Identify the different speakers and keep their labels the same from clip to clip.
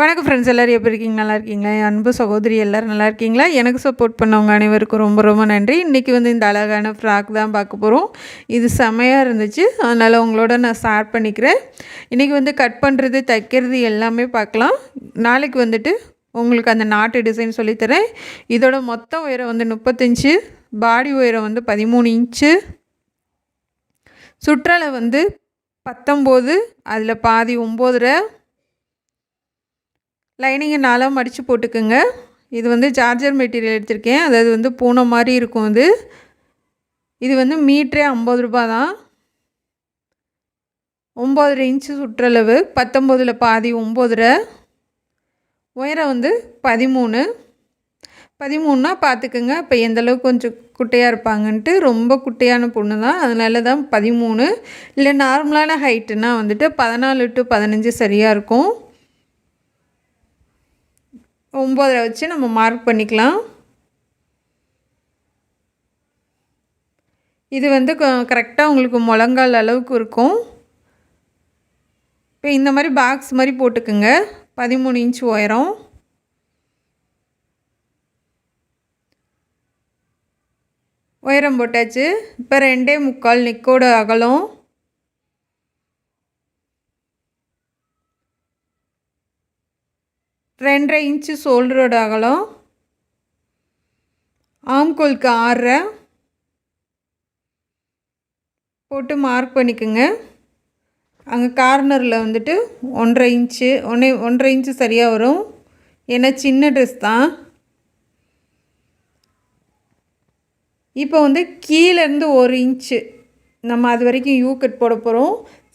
Speaker 1: வணக்கம் ஃப்ரெண்ட்ஸ் எல்லோரும் எப்படி இருக்கீங்க நல்லா இருக்கீங்களா என் அன்பு சகோதரி எல்லோரும் நல்லா இருக்கீங்களா எனக்கு சப்போர்ட் பண்ணவங்க அனைவருக்கும் ரொம்ப ரொம்ப நன்றி இன்றைக்கி வந்து இந்த அழகான ஃப்ராக் தான் பார்க்க போகிறோம் இது செமையாக இருந்துச்சு அதனால் உங்களோட நான் ஷேர் பண்ணிக்கிறேன் இன்றைக்கி வந்து கட் பண்ணுறது தைக்கிறது எல்லாமே பார்க்கலாம் நாளைக்கு வந்துட்டு உங்களுக்கு அந்த நாட்டு டிசைன் சொல்லித்தரேன் இதோட மொத்த உயரம் வந்து முப்பத்தஞ்சு பாடி உயரம் வந்து பதிமூணு இன்ச்சு சுற்றலை வந்து பத்தொம்போது அதில் பாதி ஒம்போதரை லைனிங்கை நாலாக மடித்து போட்டுக்கோங்க இது வந்து சார்ஜர் மெட்டீரியல் எடுத்திருக்கேன் அதாவது வந்து பூனை மாதிரி இருக்கும் அது இது வந்து மீட்ரே ஐம்பது ரூபா தான் ஒம்பதரை இன்ச்சு சுற்றளவு பத்தொம்போதில் பாதி ஒம்பதரை உயரம் வந்து பதிமூணு பதிமூணுனா பார்த்துக்குங்க இப்போ எந்தளவுக்கு கொஞ்சம் குட்டையாக இருப்பாங்கன்ட்டு ரொம்ப குட்டையான பொண்ணு தான் அதனால தான் பதிமூணு இல்லை நார்மலான ஹைட்டுன்னா வந்துட்டு பதினாலு டு பதினஞ்சு சரியாக இருக்கும் ஒம்போதில் வச்சு நம்ம மார்க் பண்ணிக்கலாம் இது வந்து கரெக்டாக உங்களுக்கு முழங்கால் அளவுக்கு இருக்கும் இப்போ இந்த மாதிரி பாக்ஸ் மாதிரி போட்டுக்குங்க பதிமூணு இன்ச் உயரம் உயரம் போட்டாச்சு இப்போ ரெண்டே முக்கால் நிக்கோட அகலம் ரெண்டரை இன்ச்சு சோல்டரோட அகலம் ஆம்கோலுக்கு ஆறரை போட்டு மார்க் பண்ணிக்கோங்க அங்கே கார்னரில் வந்துட்டு ஒன்றரை இன்ச்சு ஒன்றே ஒன்றரை இன்ச்சு சரியாக வரும் ஏன்னா சின்ன ட்ரெஸ் தான் இப்போ வந்து கீழேருந்து ஒரு இன்ச்சு நம்ம அது வரைக்கும் யூ கட் போட போகிறோம்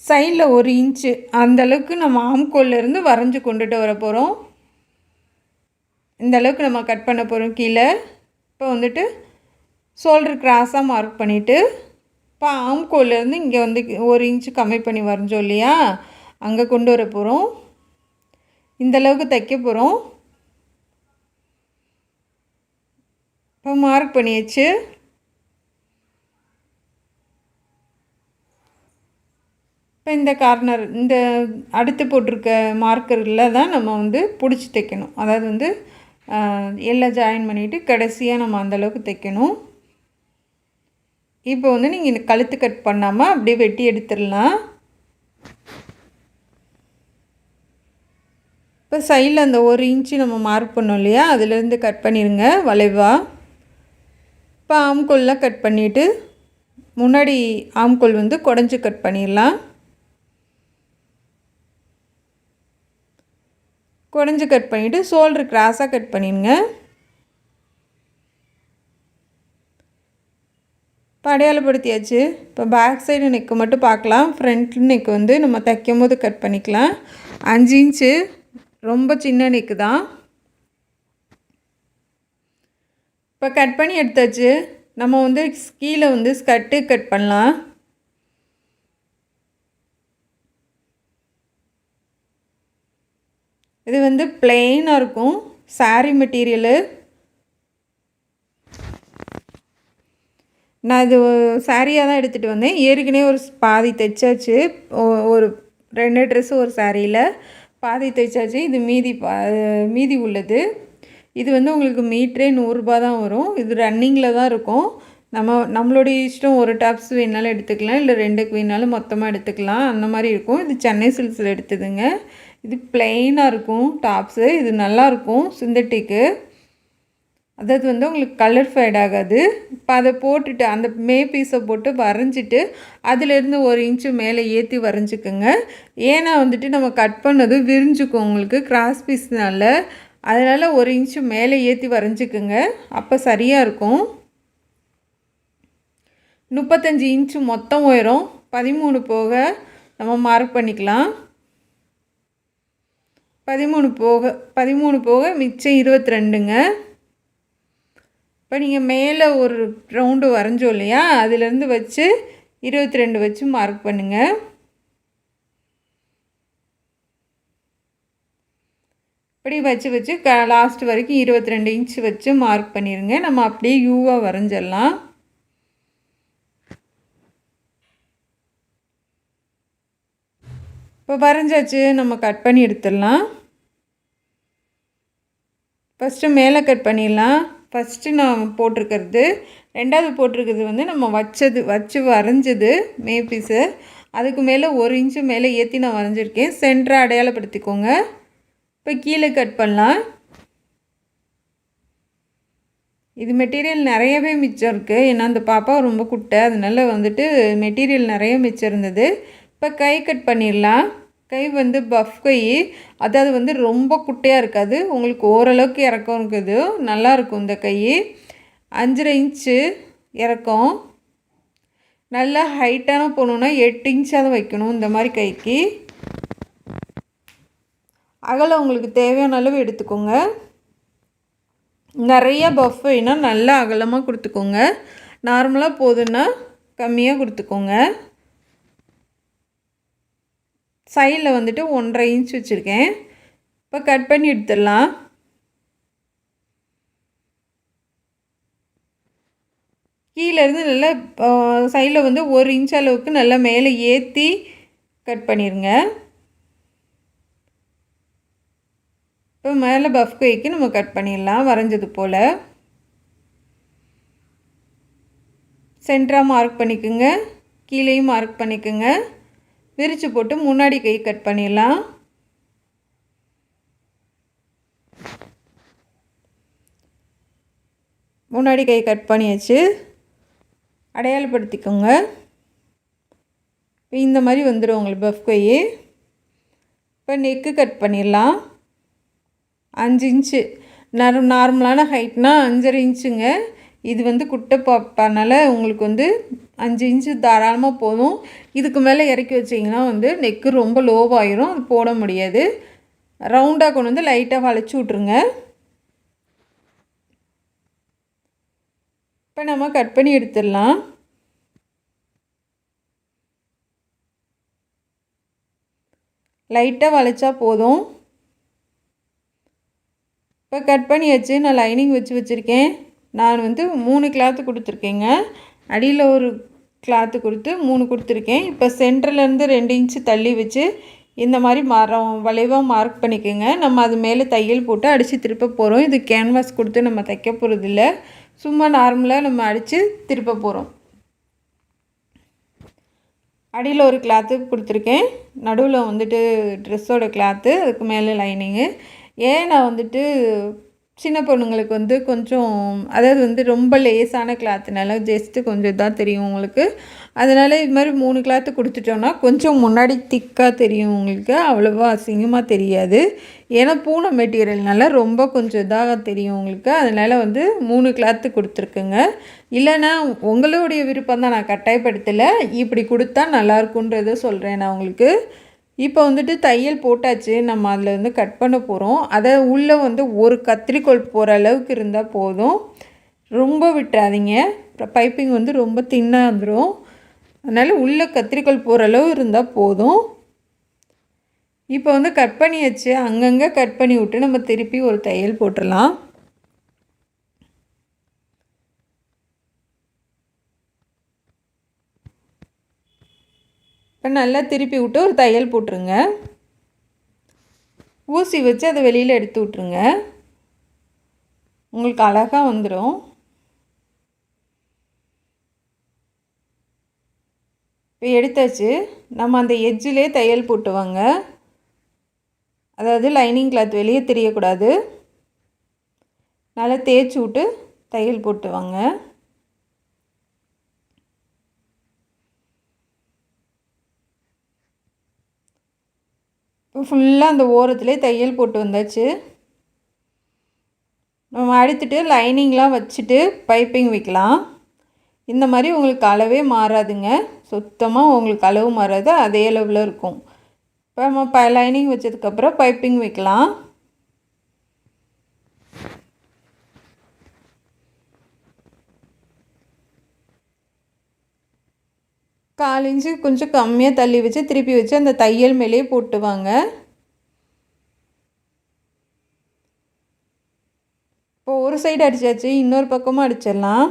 Speaker 1: சைடில் ஒரு இன்ச்சு அந்தளவுக்கு நம்ம ஆம்கோல்லேருந்து வரைஞ்சி கொண்டுட்டு வர போகிறோம் இந்த அளவுக்கு நம்ம கட் பண்ண போகிறோம் கீழே இப்போ வந்துட்டு ஷோல்டர் கிராஸாக மார்க் பண்ணிவிட்டு இப்போ ஆம்கோலேருந்து இங்கே வந்து ஒரு இன்ச்சு கம்மி பண்ணி வரைஞ்சோம் இல்லையா அங்கே கொண்டு வர போகிறோம் இந்தளவுக்கு தைக்க போகிறோம் இப்போ மார்க் பண்ணியாச்சு இப்போ இந்த கார்னர் இந்த அடுத்து போட்டிருக்க மார்க்கரில் தான் நம்ம வந்து பிடிச்சி தைக்கணும் அதாவது வந்து எல்லாம் ஜாயின் பண்ணிவிட்டு கடைசியாக நம்ம அந்தளவுக்கு தைக்கணும் இப்போ வந்து நீங்கள் இந்த கழுத்து கட் பண்ணாமல் அப்படியே வெட்டி எடுத்துடலாம் இப்போ சைடில் அந்த ஒரு இன்ச்சு நம்ம மார்க் பண்ணோம் இல்லையா அதுலேருந்து கட் பண்ணிடுங்க வளைவாக இப்போ ஆம்கோல்லாம் கட் பண்ணிவிட்டு முன்னாடி ஆம்கோல் வந்து குடஞ்சி கட் பண்ணிடலாம் குறைஞ்சி கட் பண்ணிவிட்டு ஷோல்ட்ரு கிராஸாக கட் பண்ணிடுங்க படையாளப்படுத்தியாச்சு இப்போ பேக் சைடு நெக்கு மட்டும் பார்க்கலாம் ஃப்ரண்ட் நெக் வந்து நம்ம தைக்கும் போது கட் பண்ணிக்கலாம் அஞ்சு இன்ச்சு ரொம்ப சின்ன நெக்கு தான் இப்போ கட் பண்ணி எடுத்தாச்சு நம்ம வந்து கீழே வந்து ஸ்கர்ட்டு கட் பண்ணலாம் இது வந்து பிளெயினாக இருக்கும் சாரி மெட்டீரியலு நான் இது சாரியாக தான் எடுத்துகிட்டு வந்தேன் ஏற்கனவே ஒரு பாதி தைச்சாச்சு ஒரு ரெண்டு ட்ரெஸ்ஸு ஒரு சாரியில் பாதி தைச்சாச்சு இது மீதி பா மீதி உள்ளது இது வந்து உங்களுக்கு மீட்ரே நூறுரூபா தான் வரும் இது ரன்னிங்கில் தான் இருக்கும் நம்ம நம்மளுடைய இஷ்டம் ஒரு டாப்ஸ் வேணாலும் எடுத்துக்கலாம் இல்லை ரெண்டுக்கு வேணாலும் மொத்தமாக எடுத்துக்கலாம் அந்த மாதிரி இருக்கும் இது சென்னை சில்ஸில் எடுத்ததுங்க இது பிளெயினாக இருக்கும் டாப்ஸு இது நல்லாயிருக்கும் சிந்தட்டிக்கு அதாவது வந்து உங்களுக்கு கலர் ஃபைட் ஆகாது இப்போ அதை போட்டுட்டு அந்த மே பீஸை போட்டு வரைஞ்சிட்டு அதிலேருந்து ஒரு இன்ச்சு மேலே ஏற்றி வரைஞ்சிக்கோங்க ஏன்னா வந்துட்டு நம்ம கட் பண்ணது விரிஞ்சுக்கும் உங்களுக்கு கிராஸ் பீஸ்னால அதனால் ஒரு இன்ச்சு மேலே ஏற்றி வரைஞ்சிக்கோங்க அப்போ சரியாக இருக்கும் முப்பத்தஞ்சு இன்ச்சு மொத்தம் உயரும் பதிமூணு போக நம்ம மார்க் பண்ணிக்கலாம் பதிமூணு போக பதிமூணு போக மிச்சம் இருபத்தி ரெண்டுங்க இப்போ நீங்கள் மேலே ஒரு ரவுண்டு வரைஞ்சோம் இல்லையா அதுலேருந்து வச்சு இருபத்தி ரெண்டு வச்சு மார்க் பண்ணுங்கள் இப்படி வச்சு வச்சு க லாஸ்ட் வரைக்கும் இருபத்தி ரெண்டு இன்ச்சு வச்சு மார்க் பண்ணிடுங்க நம்ம அப்படியே யூவாக வரைஞ்சிடலாம் இப்போ வரைஞ்சாச்சு நம்ம கட் பண்ணி எடுத்துடலாம் ஃபஸ்ட்டு மேலே கட் பண்ணிடலாம் ஃபஸ்ட்டு நான் போட்டிருக்கிறது ரெண்டாவது போட்டிருக்கிறது வந்து நம்ம வச்சது வச்சு வரைஞ்சது மே பீஸு அதுக்கு மேலே ஒரு இன்ச்சு மேலே ஏற்றி நான் வரைஞ்சிருக்கேன் சென்டரை அடையாளப்படுத்திக்கோங்க இப்போ கீழே கட் பண்ணலாம் இது மெட்டீரியல் நிறையவே மிச்சம் இருக்குது ஏன்னா அந்த பாப்பா ரொம்ப குட்டை அதனால் வந்துட்டு மெட்டீரியல் நிறைய மிச்சம் இருந்தது இப்போ கை கட் பண்ணிடலாம் கை வந்து பஃப் கை அதாவது வந்து ரொம்ப குட்டையாக இருக்காது உங்களுக்கு ஓரளவுக்கு இறக்கம் இருக்குது நல்லாயிருக்கும் இந்த கை அஞ்சரை இன்ச்சு இறக்கம் நல்லா ஹைட்டான போகணுன்னா எட்டு இன்ச்சாக தான் வைக்கணும் இந்த மாதிரி கைக்கு அகலை உங்களுக்கு தேவையான அளவு எடுத்துக்கோங்க நிறைய பஃப் வேணால் நல்லா அகலமாக கொடுத்துக்கோங்க நார்மலாக போதுன்னா கம்மியாக கொடுத்துக்கோங்க சைடில் வந்துட்டு ஒன்றரை இன்ச் வச்சுருக்கேன் இப்போ கட் பண்ணி எடுத்துடலாம் கீழேருந்து நல்லா சைடில் வந்து ஒரு இன்ச் அளவுக்கு நல்லா மேலே ஏற்றி கட் பண்ணிடுங்க இப்போ மேலே பஃப் கேக்கு நம்ம கட் பண்ணிடலாம் வரைஞ்சது போல் சென்டராக மார்க் பண்ணிக்கோங்க கீழேயும் மார்க் பண்ணிக்கோங்க விரித்து போட்டு முன்னாடி கை கட் பண்ணிடலாம் முன்னாடி கை கட் பண்ணியாச்சு அடையாளப்படுத்திக்கோங்க இப்போ இந்த மாதிரி வந்துடும் உங்களுக்கு பஃப் கை இப்போ நெக்கு கட் பண்ணிடலாம் அஞ்சு இன்ச்சு நார் நார்மலான ஹைட்னால் அஞ்சரை இன்ச்சுங்க இது வந்து குட்டை பாப்பானால் உங்களுக்கு வந்து அஞ்சு இன்ச்சு தாராளமாக போதும் இதுக்கு மேலே இறக்கி வச்சிங்கன்னா வந்து நெக்கு ரொம்ப லோவாயிரும் அது போட முடியாது ரவுண்டாக கொண்டு வந்து லைட்டாக வளைச்சி விட்ருங்க இப்போ நம்ம கட் பண்ணி எடுத்துடலாம் லைட்டாக வளைச்சா போதும் இப்போ கட் பண்ணி வச்சு நான் லைனிங் வச்சு வச்சுருக்கேன் நான் வந்து மூணு கிளாத்து கொடுத்துருக்கேங்க அடியில் ஒரு கிளாத்து கொடுத்து மூணு கொடுத்துருக்கேன் இப்போ சென்டர்லேருந்து ரெண்டு இன்ச்சு தள்ளி வச்சு இந்த மாதிரி மரம் வளைவாக மார்க் பண்ணிக்கோங்க நம்ம அது மேலே தையல் போட்டு அடித்து திருப்ப போகிறோம் இது கேன்வாஸ் கொடுத்து நம்ம தைக்க போகிறதில்ல சும்மா நார்மலாக நம்ம அடித்து திருப்ப போகிறோம் அடியில் ஒரு கிளாத்து கொடுத்துருக்கேன் நடுவில் வந்துட்டு ட்ரெஸ்ஸோட கிளாத்து அதுக்கு மேலே லைனிங்கு ஏன் நான் வந்துட்டு சின்ன பொண்ணுங்களுக்கு வந்து கொஞ்சம் அதாவது வந்து ரொம்ப லேஸான கிளாத்துனால ஜஸ்ட்டு கொஞ்சம் இதாக தெரியும் உங்களுக்கு அதனால் இது மாதிரி மூணு கிளாத்து கொடுத்துட்டோன்னா கொஞ்சம் முன்னாடி திக்காக தெரியும் உங்களுக்கு அவ்வளோவா அசிங்கமாக தெரியாது ஏன்னா பூனை மெட்டீரியல்னால ரொம்ப கொஞ்சம் இதாக தெரியும் உங்களுக்கு அதனால் வந்து மூணு கிளாத்து கொடுத்துருக்குங்க இல்லைன்னா உங்களுடைய விருப்பம் தான் நான் கட்டாயப்படுத்தலை இப்படி கொடுத்தா நல்லாயிருக்குன்றதை சொல்கிறேன் நான் உங்களுக்கு இப்போ வந்துட்டு தையல் போட்டாச்சு நம்ம அதில் வந்து கட் பண்ண போகிறோம் அதை உள்ளே வந்து ஒரு கத்திரிக்கோள் போகிற அளவுக்கு இருந்தால் போதும் ரொம்ப விட்டுறாதீங்க பைப்பிங் வந்து ரொம்ப தின்னாக வந்துடும் அதனால் உள்ளே கத்திரிக்கோள் போகிற அளவு இருந்தால் போதும் இப்போ வந்து கட் பண்ணியாச்சு அங்கங்கே கட் பண்ணி விட்டு நம்ம திருப்பி ஒரு தையல் போட்டுடலாம் இப்போ நல்லா திருப்பி விட்டு ஒரு தையல் போட்டுருங்க ஊசி வச்சு அதை வெளியில் எடுத்து விட்ருங்க உங்களுக்கு அழகாக வந்துடும் இப்போ எடுத்தாச்சு நம்ம அந்த எஜ்ஜிலே தையல் போட்டுவாங்க அதாவது லைனிங் கிளாத் வெளியே தெரியக்கூடாது நல்லா தேய்ச்சி விட்டு தையல் போட்டுவாங்க ஃபுல்லாக அந்த ஓரத்துலேயே தையல் போட்டு வந்தாச்சு நம்ம அடுத்துட்டு லைனிங்லாம் வச்சுட்டு பைப்பிங் வைக்கலாம் இந்த மாதிரி உங்களுக்கு அளவே மாறாதுங்க சுத்தமாக உங்களுக்கு அளவு மாறாது அதே அளவில் இருக்கும் இப்போ நம்ம ப லைனிங் வச்சதுக்கப்புறம் பைப்பிங் வைக்கலாம் கால் இன்ச்சு கொஞ்சம் கம்மியாக தள்ளி வச்சு திருப்பி வச்சு அந்த தையல் மேலேயே போட்டுவாங்க இப்போ ஒரு சைடு அடித்தாச்சு இன்னொரு பக்கமும் அடிச்சிடலாம்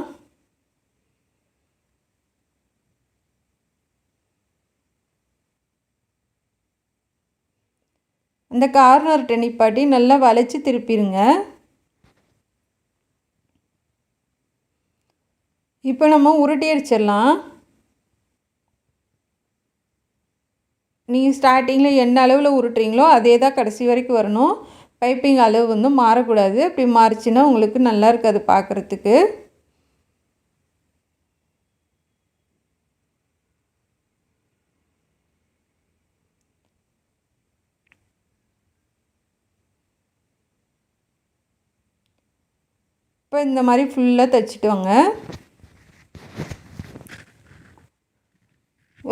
Speaker 1: அந்த கார்னர் நிப்பாட்டி நல்லா வளைச்சி திருப்பிடுங்க இப்போ நம்ம உருட்டி அடிச்சிடலாம் நீங்கள் ஸ்டார்டிங்கில் என்ன அளவில் உருட்டுறீங்களோ அதே தான் கடைசி வரைக்கும் வரணும் பைப்பிங் அளவு வந்து மாறக்கூடாது அப்படி மாறிச்சுன்னா உங்களுக்கு நல்லா இருக்காது பார்க்குறதுக்கு இப்போ இந்த மாதிரி ஃபுல்லாக தைச்சிட்டு வாங்க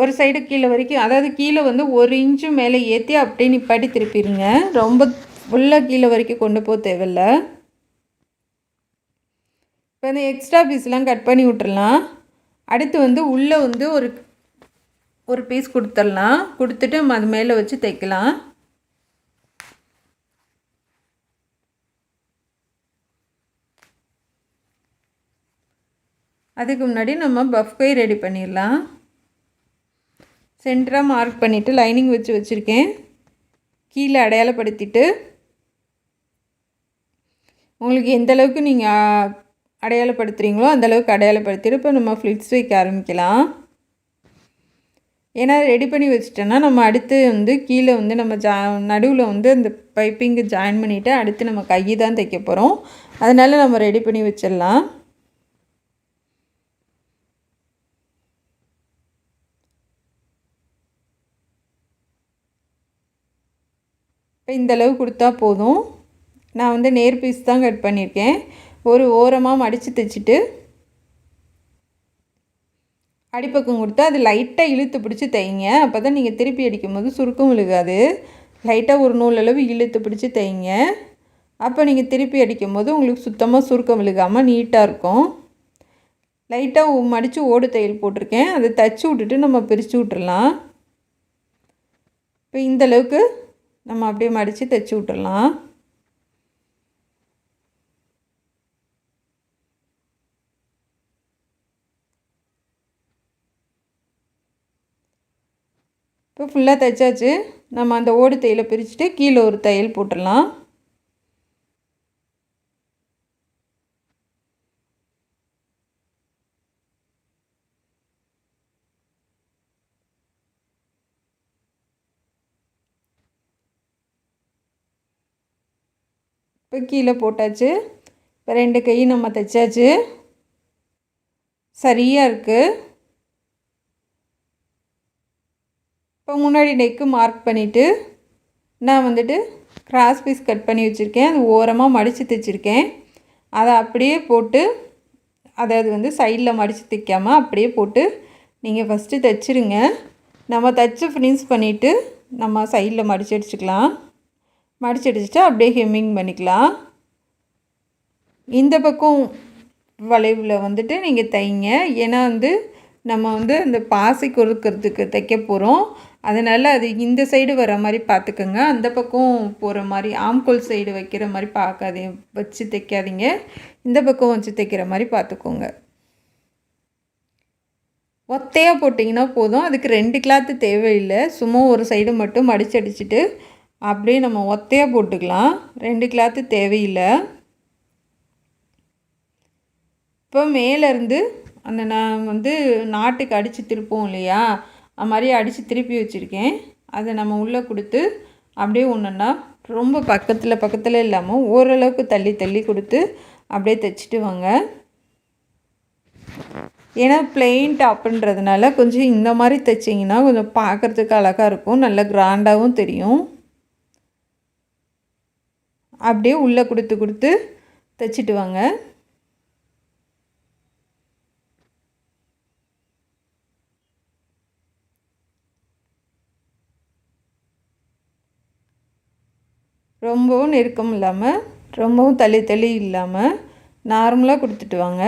Speaker 1: ஒரு சைடு கீழே வரைக்கும் அதாவது கீழே வந்து ஒரு இன்ச்சு மேலே ஏற்றி அப்படியே நிப்பாட்டி திருப்பிடுங்க ரொம்ப ஃபுல்லாக கீழே வரைக்கும் கொண்டு போக தேவையில்ல இப்போ இந்த எக்ஸ்ட்ரா பீஸ்லாம் கட் பண்ணி விட்றலாம் அடுத்து வந்து உள்ளே வந்து ஒரு ஒரு பீஸ் கொடுத்துடலாம் கொடுத்துட்டு அது மேலே வச்சு தைக்கலாம் அதுக்கு முன்னாடி நம்ம பஃப்கை ரெடி பண்ணிடலாம் சென்டராக மார்க் பண்ணிவிட்டு லைனிங் வச்சு வச்சுருக்கேன் கீழே அடையாளப்படுத்திட்டு உங்களுக்கு எந்த அளவுக்கு நீங்கள் அடையாளப்படுத்துகிறீங்களோ அந்தளவுக்கு அடையாளப்படுத்திட்டு இப்போ நம்ம ஃப்ளிட்ஸ் வைக்க ஆரம்பிக்கலாம் ஏன்னா ரெடி பண்ணி வச்சுட்டோன்னா நம்ம அடுத்து வந்து கீழே வந்து நம்ம ஜா நடுவில் வந்து அந்த பைப்பிங்கு ஜாயின் பண்ணிவிட்டு அடுத்து நம்ம கை தான் தைக்க போகிறோம் அதனால் நம்ம ரெடி பண்ணி வச்சிடலாம் இப்போ இந்தளவு கொடுத்தா போதும் நான் வந்து நேர் பீஸ் தான் கட் பண்ணியிருக்கேன் ஒரு ஓரமாக மடித்து தைச்சிட்டு அடிப்பக்கம் கொடுத்து அது லைட்டாக இழுத்து பிடிச்சி தைங்க அப்போ தான் நீங்கள் திருப்பி அடிக்கும் போது சுருக்கம் விழுகாது லைட்டாக ஒரு நூல் அளவு இழுத்து பிடிச்சி தைங்க அப்போ நீங்கள் திருப்பி அடிக்கும் போது உங்களுக்கு சுத்தமாக சுருக்கம் விழுகாமல் நீட்டாக இருக்கும் லைட்டாக மடித்து ஓடு தையல் போட்டிருக்கேன் அதை தைச்சி விட்டுட்டு நம்ம பிரித்து விட்டுடலாம் இப்போ இந்தளவுக்கு நம்ம அப்படியே மடித்து தைச்சி விட்டுடலாம் இப்போ ஃபுல்லாக தைச்சாச்சு நம்ம அந்த ஓடு தையில் பிரிச்சுட்டு கீழே ஒரு தையல் போட்டுடலாம் இப்போ கீழே போட்டாச்சு இப்போ ரெண்டு கையும் நம்ம தைச்சாச்சு சரியாக இருக்குது இப்போ முன்னாடி நெக்கு மார்க் பண்ணிவிட்டு நான் வந்துட்டு கிராஸ் பீஸ் கட் பண்ணி வச்சுருக்கேன் அது ஓரமாக மடித்து தைச்சிருக்கேன் அதை அப்படியே போட்டு அதாவது வந்து சைடில் மடித்து தைக்காமல் அப்படியே போட்டு நீங்கள் ஃபஸ்ட்டு தைச்சிருங்க நம்ம தைச்சி ஃபினிஷ் பண்ணிவிட்டு நம்ம சைடில் மடித்து அடிச்சுக்கலாம் மடிச்சடிச்சிட்டு அப்படியே ஹெம்மிங் பண்ணிக்கலாம் இந்த பக்கம் வளைவில் வந்துட்டு நீங்கள் தைங்க ஏன்னா வந்து நம்ம வந்து அந்த பாசி கொடுக்கறதுக்கு தைக்க போகிறோம் அதனால் அது இந்த சைடு வர மாதிரி பார்த்துக்கோங்க அந்த பக்கம் போகிற மாதிரி ஆம்கோல் சைடு வைக்கிற மாதிரி பார்க்காதே வச்சு தைக்காதீங்க இந்த பக்கம் வச்சு தைக்கிற மாதிரி பார்த்துக்கோங்க ஒத்தையாக போட்டிங்கன்னா போதும் அதுக்கு ரெண்டு கிளாத்து தேவையில்லை சும்மா ஒரு சைடு மட்டும் மடிச்சடிச்சிட்டு அப்படியே நம்ம ஒத்தையாக போட்டுக்கலாம் ரெண்டு கிளாத்து தேவையில்லை இப்போ மேலேருந்து அந்த நான் வந்து நாட்டுக்கு அடித்து திருப்போம் இல்லையா அது மாதிரி அடித்து திருப்பி வச்சுருக்கேன் அதை நம்ம உள்ளே கொடுத்து அப்படியே ஒன்றுன்னா ரொம்ப பக்கத்தில் பக்கத்தில் இல்லாமல் ஓரளவுக்கு தள்ளி தள்ளி கொடுத்து அப்படியே தைச்சிட்டு வாங்க ஏன்னா பிளெயின் டாப்புன்றதுனால கொஞ்சம் இந்த மாதிரி தைச்சிங்கன்னா கொஞ்சம் பார்க்குறதுக்கு அழகாக இருக்கும் நல்ல கிராண்டாகவும் தெரியும் அப்படியே உள்ளே கொடுத்து கொடுத்து தைச்சிட்டு வாங்க ரொம்பவும் நெருக்கம் இல்லாமல் ரொம்பவும் தள்ளி தள்ளி இல்லாமல் நார்மலாக கொடுத்துட்டு வாங்க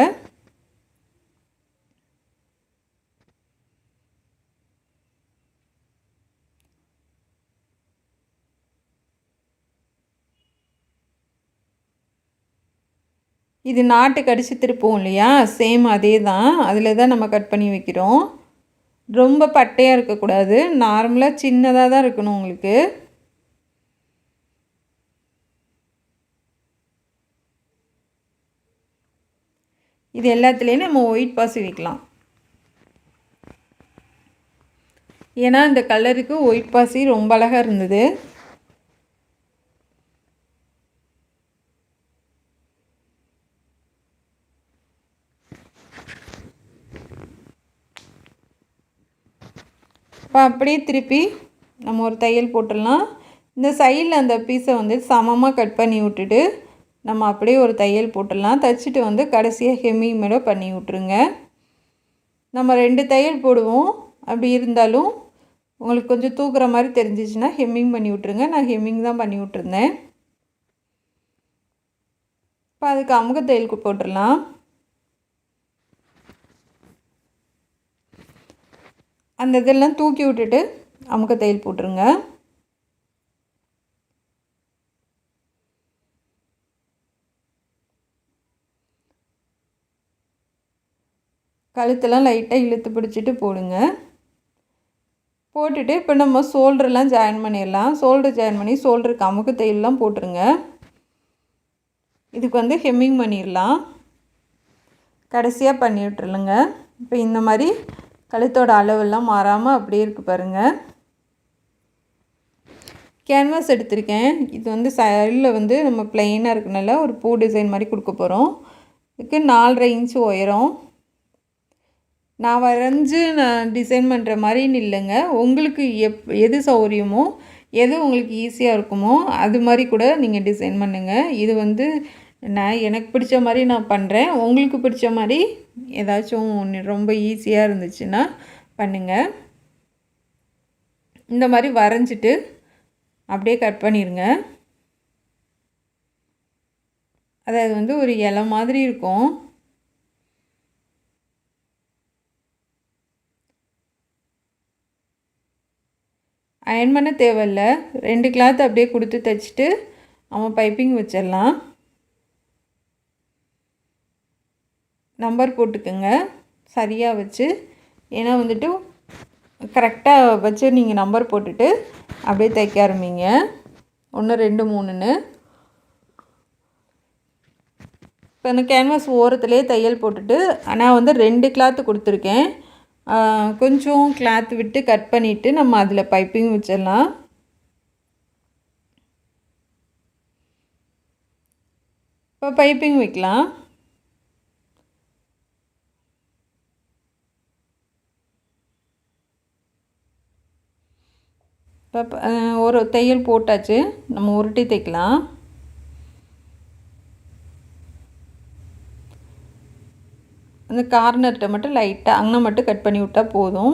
Speaker 1: இது நாட்டு கடிச்சு திருப்போம் இல்லையா சேம் அதே தான் அதில் தான் நம்ம கட் பண்ணி வைக்கிறோம் ரொம்ப பட்டையாக இருக்கக்கூடாது நார்மலாக சின்னதாக தான் இருக்கணும் உங்களுக்கு இது எல்லாத்துலேயும் நம்ம ஒயிட் பாசி வைக்கலாம் ஏன்னா இந்த கலருக்கு ஒயிட் பாசி ரொம்ப அழகாக இருந்தது இப்போ அப்படியே திருப்பி நம்ம ஒரு தையல் போட்டுடலாம் இந்த சைடில் அந்த பீஸை வந்து சமமாக கட் பண்ணி விட்டுட்டு நம்ம அப்படியே ஒரு தையல் போட்டுடலாம் தைச்சிட்டு வந்து கடைசியாக ஹெம்மி மேடம் பண்ணி விட்ருங்க நம்ம ரெண்டு தையல் போடுவோம் அப்படி இருந்தாலும் உங்களுக்கு கொஞ்சம் தூக்குற மாதிரி தெரிஞ்சிச்சுன்னா ஹெம்மிங் பண்ணி விட்ருங்க நான் ஹெம்மிங் தான் பண்ணி விட்ருந்தேன் இப்போ அதுக்கு அமுக தையலுக்கு போட்டுடலாம் அந்த இதெல்லாம் தூக்கி விட்டுட்டு அமுக்க தையல் போட்டுருங்க கழுத்தெல்லாம் லைட்டாக இழுத்து பிடிச்சிட்டு போடுங்க போட்டுட்டு இப்போ நம்ம ஷோல்டர்லாம் ஜாயின் பண்ணிடலாம் ஷோல்டர் ஜாயின் பண்ணி ஷோல்டருக்கு அமுக்க தையல்லாம் போட்டுருங்க இதுக்கு வந்து ஹெம்மிங் பண்ணிடலாம் கடைசியாக பண்ணி விட்டுருலுங்க இப்போ இந்த மாதிரி கழுத்தோட அளவெல்லாம் மாறாமல் அப்படியே இருக்குது பாருங்கள் கேன்வாஸ் எடுத்திருக்கேன் இது வந்து சைடில் வந்து நம்ம பிளெயினாக இருக்கனால ஒரு பூ டிசைன் மாதிரி கொடுக்க போகிறோம் இதுக்கு நாலரை இன்ச்சு உயரம் நான் வரைஞ்சி நான் டிசைன் பண்ணுற மாதிரின்னு இல்லைங்க உங்களுக்கு எப் எது சௌகரியமோ எது உங்களுக்கு ஈஸியாக இருக்குமோ அது மாதிரி கூட நீங்கள் டிசைன் பண்ணுங்கள் இது வந்து நான் எனக்கு பிடிச்ச மாதிரி நான் பண்ணுறேன் உங்களுக்கு பிடிச்ச மாதிரி ஏதாச்சும் ஒன்று ரொம்ப ஈஸியாக இருந்துச்சுன்னா பண்ணுங்கள் இந்த மாதிரி வரைஞ்சிட்டு அப்படியே கட் பண்ணிடுங்க அதாவது வந்து ஒரு இலை மாதிரி இருக்கும் அயன் பண்ண தேவையில்லை ரெண்டு கிளாத் அப்படியே கொடுத்து தைச்சிட்டு அவன் பைப்பிங் வச்சிடலாம் நம்பர் போட்டுக்கோங்க சரியாக வச்சு ஏன்னா வந்துட்டு கரெக்டாக வச்சு நீங்கள் நம்பர் போட்டுட்டு அப்படியே தைக்க ஆரம்பிங்க ஒன்று ரெண்டு மூணுன்னு இப்போ அந்த கேன்வாஸ் ஓரத்துலேயே தையல் போட்டுட்டு ஆனால் வந்து ரெண்டு கிளாத்து கொடுத்துருக்கேன் கொஞ்சம் கிளாத் விட்டு கட் பண்ணிவிட்டு நம்ம அதில் பைப்பிங் வச்சிடலாம் இப்போ பைப்பிங் வைக்கலாம் இப்போ ஒரு தையல் போட்டாச்சு நம்ம உருட்டி தைக்கலாம் அந்த கார்னர்கிட்ட மட்டும் லைட்டாக அங்கே மட்டும் கட் பண்ணி விட்டால் போதும்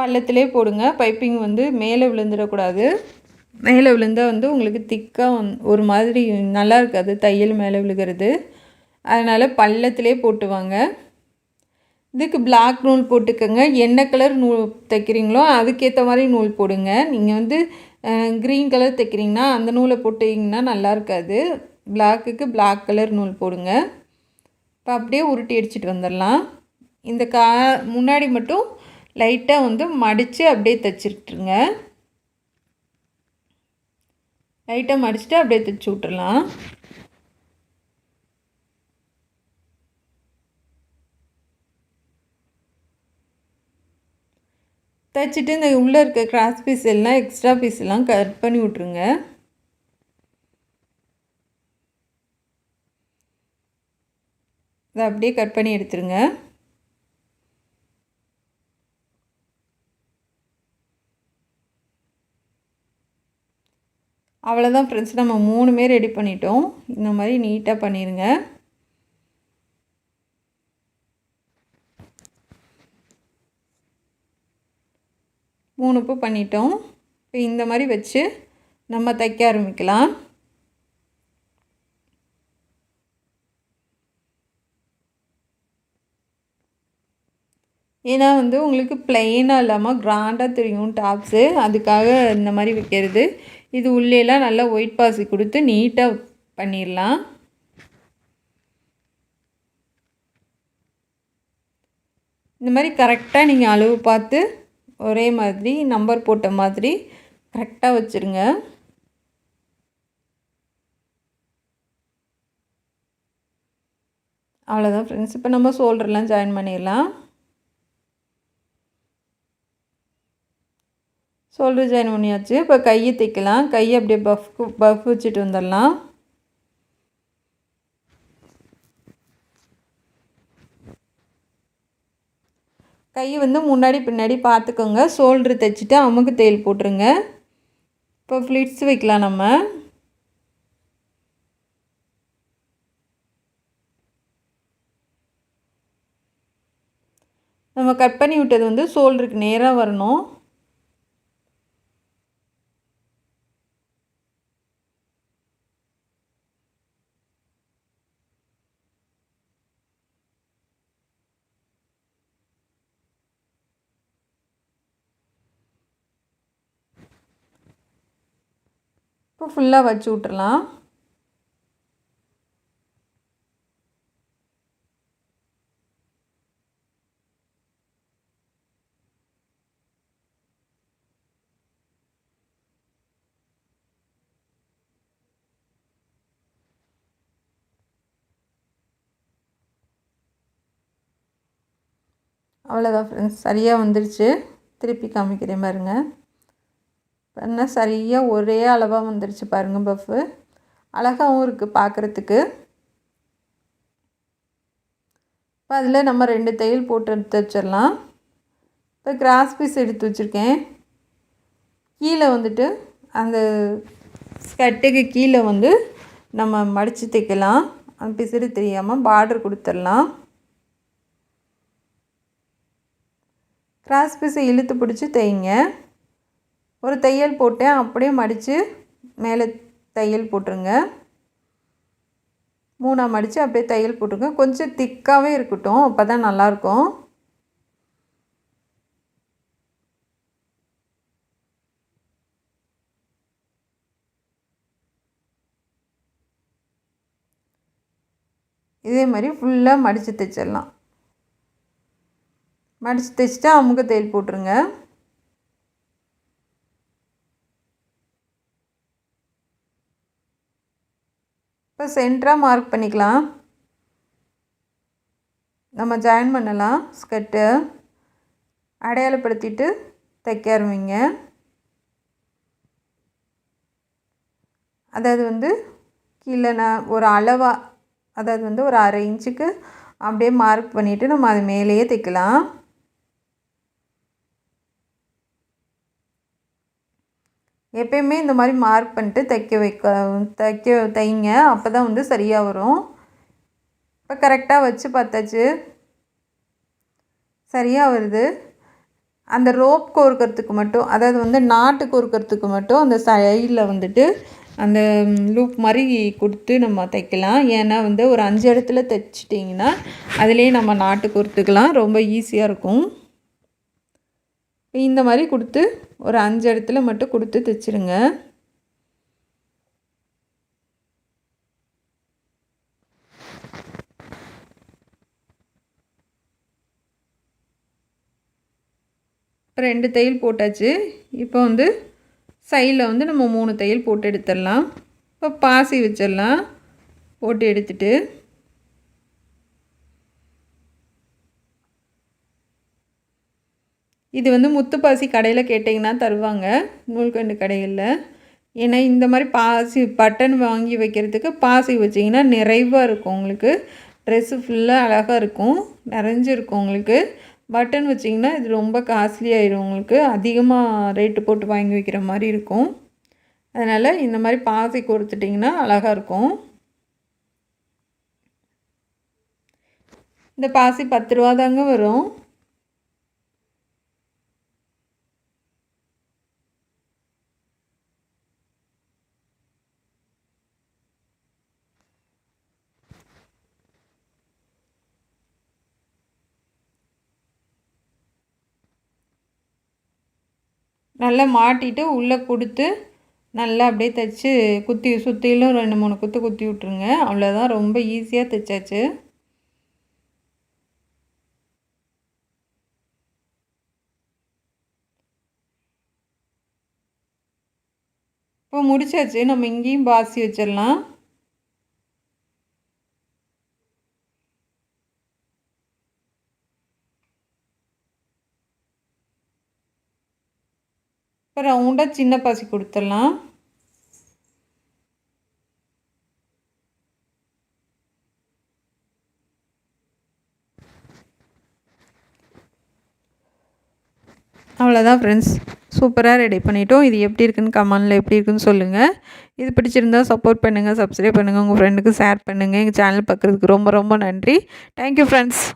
Speaker 1: பள்ளத்திலே போடுங்க பைப்பிங் வந்து மேலே விழுந்துடக்கூடாது மேலே விழுந்தால் வந்து உங்களுக்கு திக்காக ஒரு மாதிரி நல்லா இருக்காது தையல் மேலே விழுகிறது அதனால் பள்ளத்திலே போட்டுவாங்க இதுக்கு பிளாக் நூல் போட்டுக்கோங்க என்ன கலர் நூல் தைக்கிறீங்களோ அதுக்கேற்ற மாதிரி நூல் போடுங்க நீங்கள் வந்து க்ரீன் கலர் தைக்கிறீங்கன்னா அந்த நூலை போட்டிங்கன்னா நல்லா இருக்காது பிளாக்குக்கு பிளாக் கலர் நூல் போடுங்க இப்போ அப்படியே உருட்டி அடிச்சுட்டு வந்துடலாம் இந்த கா முன்னாடி மட்டும் லைட்டாக வந்து மடித்து அப்படியே தைச்சிட்ருங்க லைட்டாக மடிச்சுட்டு அப்படியே தைச்சி விட்டுடலாம் தைச்சிட்டு இந்த உள்ளே இருக்க கிராஸ் பீஸ் எல்லாம் எக்ஸ்ட்ரா பீஸ் எல்லாம் கட் பண்ணி விட்ருங்க இதை அப்படியே கட் பண்ணி எடுத்துருங்க அவ்வளோதான் ஃப்ரெண்ட்ஸ் நம்ம மூணுமே ரெடி பண்ணிட்டோம் இந்த மாதிரி நீட்டாக பண்ணிடுங்க மூணு பூ பண்ணிட்டோம் இப்போ இந்த மாதிரி வச்சு நம்ம தைக்க ஆரம்பிக்கலாம் ஏன்னா வந்து உங்களுக்கு பிளெயினாக இல்லாமல் கிராண்டாக தெரியும் டாப்ஸு அதுக்காக இந்த மாதிரி வைக்கிறது இது உள்ளேலாம் நல்லா ஒயிட் பாசி கொடுத்து நீட்டாக பண்ணிடலாம் இந்த மாதிரி கரெக்டாக நீங்கள் அளவு பார்த்து ஒரே மாதிரி நம்பர் போட்ட மாதிரி கரெக்டாக வச்சுருங்க அவ்வளோதான் ஃப்ரெண்ட்ஸ் இப்போ நம்ம சோல்டர்லாம் ஜாயின் பண்ணிடலாம் ஷோல்டர் ஜாயின் பண்ணியாச்சு இப்போ கையை தைக்கலாம் கையை அப்படியே பஃப் பஃப் வச்சுட்டு வந்துடலாம் கையை வந்து முன்னாடி பின்னாடி பார்த்துக்கோங்க சோல்ட்ரு தைச்சிட்டு அமுக்கு தையல் போட்டுருங்க இப்போ ஃப்ளிட்ஸ் வைக்கலாம் நம்ம நம்ம கட் பண்ணி விட்டது வந்து ஷோல்டருக்கு நேராக வரணும் இப்போ ஃபுல்லாக வச்சு விட்டுறலாம் அவ்வளோதான் ஃப்ரெண்ட்ஸ் சரியாக வந்துடுச்சு திருப்பி காமிக்கிறேன் பாருங்கள் பண்ண சரியாக ஒரே அளவாக வந்துருச்சு பாருங்கள் பஃப்பு அழகாகவும் இருக்குது பார்க்குறதுக்கு இப்போ அதில் நம்ம ரெண்டு தையல் போட்டு எடுத்து வச்சிடலாம் இப்போ கிராஸ் பீஸ் எடுத்து வச்சுருக்கேன் கீழே வந்துட்டு அந்த ஸ்கட்டுக்கு கீழே வந்து நம்ம மடித்து தைக்கலாம் அந்த பிசிறு தெரியாமல் பார்டர் கொடுத்துடலாம் கிராஸ் பீஸை இழுத்து பிடிச்சி தைங்க ஒரு தையல் போட்டேன் அப்படியே மடித்து மேலே தையல் போட்டுருங்க மூணாக மடித்து அப்படியே தையல் போட்டுருங்க கொஞ்சம் திக்காகவே இருக்கட்டும் அப்போ தான் நல்லாயிருக்கும் இதே மாதிரி ஃபுல்லாக மடித்து தைச்சிடலாம் மடித்து தைச்சிட்டு அமுக்க தையல் போட்டுருங்க இப்போ சென்டராக மார்க் பண்ணிக்கலாம் நம்ம ஜாயின் பண்ணலாம் ஸ்கர்ட்டு அடையாளப்படுத்திட்டு தைக்க ஆரம்பிங்க அதாவது வந்து கீழே நான் ஒரு அளவாக அதாவது வந்து ஒரு அரை இன்ச்சுக்கு அப்படியே மார்க் பண்ணிவிட்டு நம்ம அது மேலேயே தைக்கலாம் எப்பயுமே இந்த மாதிரி மார்க் பண்ணிட்டு தைக்க வைக்க தைக்க தைங்க அப்போ தான் வந்து சரியாக வரும் இப்போ கரெக்டாக வச்சு பார்த்தாச்சு சரியாக வருது அந்த ரோப் கோர்க்கறதுக்கு மட்டும் அதாவது வந்து நாட்டு கோர்க்கறதுக்கு மட்டும் அந்த சைடில் வந்துட்டு அந்த லூப் மாதிரி கொடுத்து நம்ம தைக்கலாம் ஏன்னா வந்து ஒரு அஞ்சு இடத்துல தைச்சிட்டிங்கன்னா அதுலேயே நம்ம நாட்டு கோர்த்துக்கலாம் ரொம்ப ஈஸியாக இருக்கும் இந்த மாதிரி கொடுத்து ஒரு அஞ்சு இடத்துல மட்டும் கொடுத்து தைச்சிடுங்க ரெண்டு தையல் போட்டாச்சு இப்போ வந்து சைடில் வந்து நம்ம மூணு தையல் போட்டு எடுத்துடலாம் இப்போ பாசி வச்சிடலாம் போட்டு எடுத்துகிட்டு இது வந்து முத்துப்பாசி கடையில் கேட்டிங்கன்னா தருவாங்க நூல்கண்டு கடைகளில் ஏன்னா இந்த மாதிரி பாசி பட்டன் வாங்கி வைக்கிறதுக்கு பாசி வச்சிங்கன்னா நிறைவாக இருக்கும் உங்களுக்கு ட்ரெஸ்ஸு ஃபுல்லாக அழகாக இருக்கும் நிறைஞ்சிருக்கும் உங்களுக்கு பட்டன் வச்சிங்கன்னா இது ரொம்ப காஸ்ட்லியாகிடும் உங்களுக்கு அதிகமாக ரேட்டு போட்டு வாங்கி வைக்கிற மாதிரி இருக்கும் அதனால் இந்த மாதிரி பாசி கொடுத்துட்டிங்கன்னா அழகாக இருக்கும் இந்த பாசி பத்து ரூபா தாங்க வரும் நல்லா மாட்டிட்டு உள்ளே கொடுத்து நல்லா அப்படியே தைச்சி குத்தி சுற்றிலும் ரெண்டு மூணு குத்து குத்தி விட்ருங்க அவ்வளோதான் ரொம்ப ஈஸியாக தைச்சாச்சு இப்போ முடிச்சாச்சு நம்ம இங்கேயும் பாசி வச்சிடலாம் இப்போ ரவுண்டாக சின்ன பாசி கொடுத்துடலாம் அவ்வளோதான் ஃப்ரெண்ட்ஸ் சூப்பராக ரெடி பண்ணிட்டோம் இது எப்படி இருக்குன்னு கமெண்டில் எப்படி இருக்குன்னு சொல்லுங்கள் இது பிடிச்சிருந்தால் சப்போர்ட் பண்ணுங்கள் சப்ஸ்கிரைப் பண்ணுங்கள் உங்கள் ஃப்ரெண்டுக்கு ஷேர் பண்ணுங்கள் எங்கள் சேனல் பார்க்குறதுக்கு ரொம்ப ரொம்ப நன்றி தேங்க்யூ ஃப்ரெண்ட்ஸ்